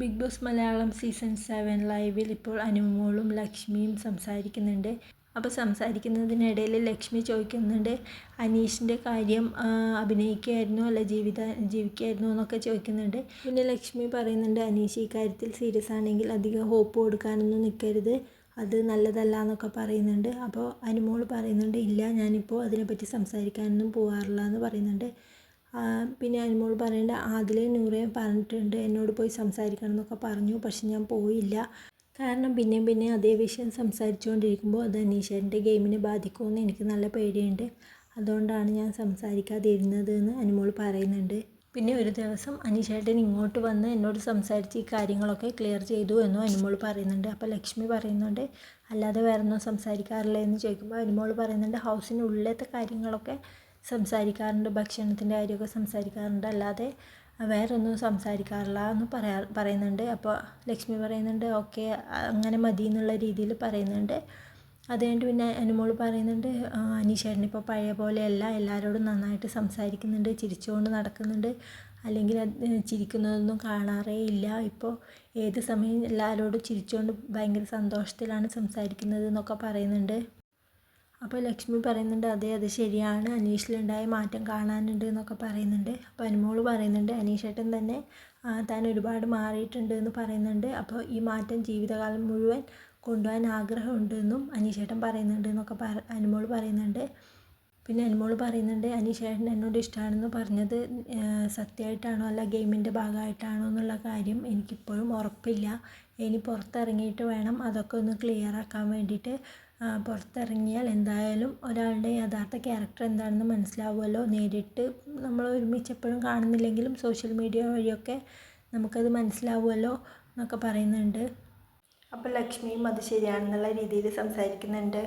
Bigg Boss Malayalam season seven ലൈവിൽ ഇപ്പോൾ അനുമോളും ലക്ഷ്മിയും സംസാരിക്കുന്നുണ്ട്. അപ്പോൾ സംസാരിക്കുന്നതിനിടയിൽ ലക്ഷ്മി ചോദിക്കുന്നുണ്ട് അനീഷിന്റെ കാര്യം അഭിനയിക്കുകയായിരുന്നു അല്ല ജീവിത ജീവിക്കുകയായിരുന്നു എന്നൊക്കെ ചോദിക്കുന്നുണ്ട്. പിന്നെ ലക്ഷ്മി പറയുന്നുണ്ട് അനീഷ് ഈ കാര്യത്തിൽ സീരിയസ് ആണെങ്കിൽ അധികം ഹോപ്പ് കൊടുക്കാനൊന്നും നിൽക്കരുത് അത് നല്ലതല്ല എന്നൊക്കെ പറയുന്നുണ്ട്. അപ്പോൾ അനുമോൾ പറയുന്നുണ്ട് ഇല്ല ഞാനിപ്പോൾ അതിനെപ്പറ്റി സംസാരിക്കാനൊന്നും പോകാറില്ല എന്ന് പറയുന്നുണ്ട്. പിന്നെ അനുമോൾ പറയുന്നുണ്ട് ആദിലയും നൂറയും പറഞ്ഞിട്ടുണ്ട് എന്നോട് പോയി സംസാരിക്കണം എന്നൊക്കെ പറഞ്ഞു പക്ഷെ ഞാൻ പോയില്ല. കാരണം പിന്നെയും പിന്നെയും അതേ വിഷയം സംസാരിച്ചുകൊണ്ടിരിക്കുമ്പോൾ അത് അനീഷേന്റെ ഗെയിമിനെ ബാധിക്കുമെന്ന് എനിക്ക് നല്ല പേടിയുണ്ട്. അതുകൊണ്ടാണ് ഞാൻ സംസാരിക്കാതിരുന്നത് എന്ന് അനുമോൾ പറയുന്നുണ്ട്. പിന്നെ ഒരു ദിവസം അനീഷേട്ടൻ ഇങ്ങോട്ട് വന്ന് എന്നോട് സംസാരിച്ച് ഈ കാര്യങ്ങളൊക്കെ ക്ലിയർ ചെയ്തു എന്നും അനുമോൾ പറയുന്നുണ്ട്. അപ്പോൾ ലക്ഷ്മി പറയുന്നുണ്ട് അല്ലാതെ വേറെ ഒന്നും സംസാരിക്കാറില്ല എന്ന് ചോദിക്കുമ്പോൾ അനുമോൾ പറയുന്നുണ്ട് ഹൗസിനുള്ളിലത്തെ കാര്യങ്ങളൊക്കെ സംസാരിക്കാറുണ്ട് ഭക്ഷണത്തിന്റെ കാര്യമൊക്കെ സംസാരിക്കാറുണ്ട്. അല്ലാതെ വേറെ ഒന്നും സംസാരിക്കാറില്ല എന്ന് പറയാ പറയുന്നുണ്ട്. അപ്പോൾ ലക്ഷ്മി പറയുന്നുണ്ട് ഓക്കെ അങ്ങനെ മതി എന്നുള്ള രീതിയിൽ പറയുന്നുണ്ട്. അത് കഴിഞ്ഞിട്ട് പിന്നെ അനുമോൾ പറയുന്നുണ്ട് അനീഷേട്ടൻ ഇപ്പോൾ പഴയ പോലെയല്ല എല്ലാവരോടും നന്നായിട്ട് സംസാരിക്കുന്നുണ്ട് ചിരിച്ചുകൊണ്ട് നടക്കുന്നുണ്ട്. അല്ലെങ്കിൽ ചിരിക്കുന്നതൊന്നും കാണാറേ ഇല്ല. ഇപ്പോൾ ഏത് സമയം എല്ലാവരോടും ചിരിച്ചുകൊണ്ട് ഭയങ്കര സന്തോഷത്തിലാണ് സംസാരിക്കുന്നത് എന്നൊക്കെ പറയുന്നുണ്ട്. അപ്പോൾ ലക്ഷ്മി പറയുന്നുണ്ട് അതെ അത് ശരിയാണ്. അനീഷിലുണ്ടായ മാറ്റം കാണാനുണ്ട് എന്നൊക്കെ പറയുന്നുണ്ട്. അപ്പോൾ അനുമോൾ പറയുന്നുണ്ട് അനീഷേട്ടൻ തന്നെ താൻ ഒരുപാട് മാറിയിട്ടുണ്ട് എന്ന് പറയുന്നുണ്ട്. അപ്പോൾ ഈ മാറ്റം ജീവിതകാലം മുഴുവൻ കൊണ്ടുപോകാൻ ആഗ്രഹമുണ്ട് എന്നും അനീഷേട്ടൻ പറയുന്നുണ്ട് എന്നൊക്കെ പറ അനുമോൾ പറയുന്നുണ്ട്. പിന്നെ അനുമോൾ പറയുന്നുണ്ട് അനീഷേട്ടൻ എന്നോട് ഇഷ്ടമാണെന്ന് പറഞ്ഞത് സത്യമായിട്ടാണോ അല്ല ഗെയിമിന്റെ ഭാഗമായിട്ടാണോ എന്നുള്ള കാര്യം എനിക്കിപ്പോഴും ഉറപ്പില്ല. ഇനി പുറത്തിറങ്ങിയിട്ട് വേണം അതൊക്കെ ഒന്ന് ക്ലിയർ ആക്കാൻ വേണ്ടിയിട്ട്. പുറത്തിറങ്ങിയാൽ എന്തായാലും ഒരാളുടെ യഥാർത്ഥ ക്യാരക്ടർ എന്താണെന്ന് മനസ്സിലാവുമല്ലോ. നേരിട്ട് നമ്മൾ ഒരുമിച്ച് എപ്പോഴും കാണുന്നില്ലെങ്കിലും സോഷ്യൽ മീഡിയ വഴിയൊക്കെ നമുക്കത് മനസ്സിലാവുമല്ലോ എന്നൊക്കെ പറയുന്നുണ്ട്. അപ്പോൾ ലക്ഷ്മിയും അത് ശരിയാണെന്നുള്ള രീതിയിൽ സംസാരിക്കുന്നുണ്ട്.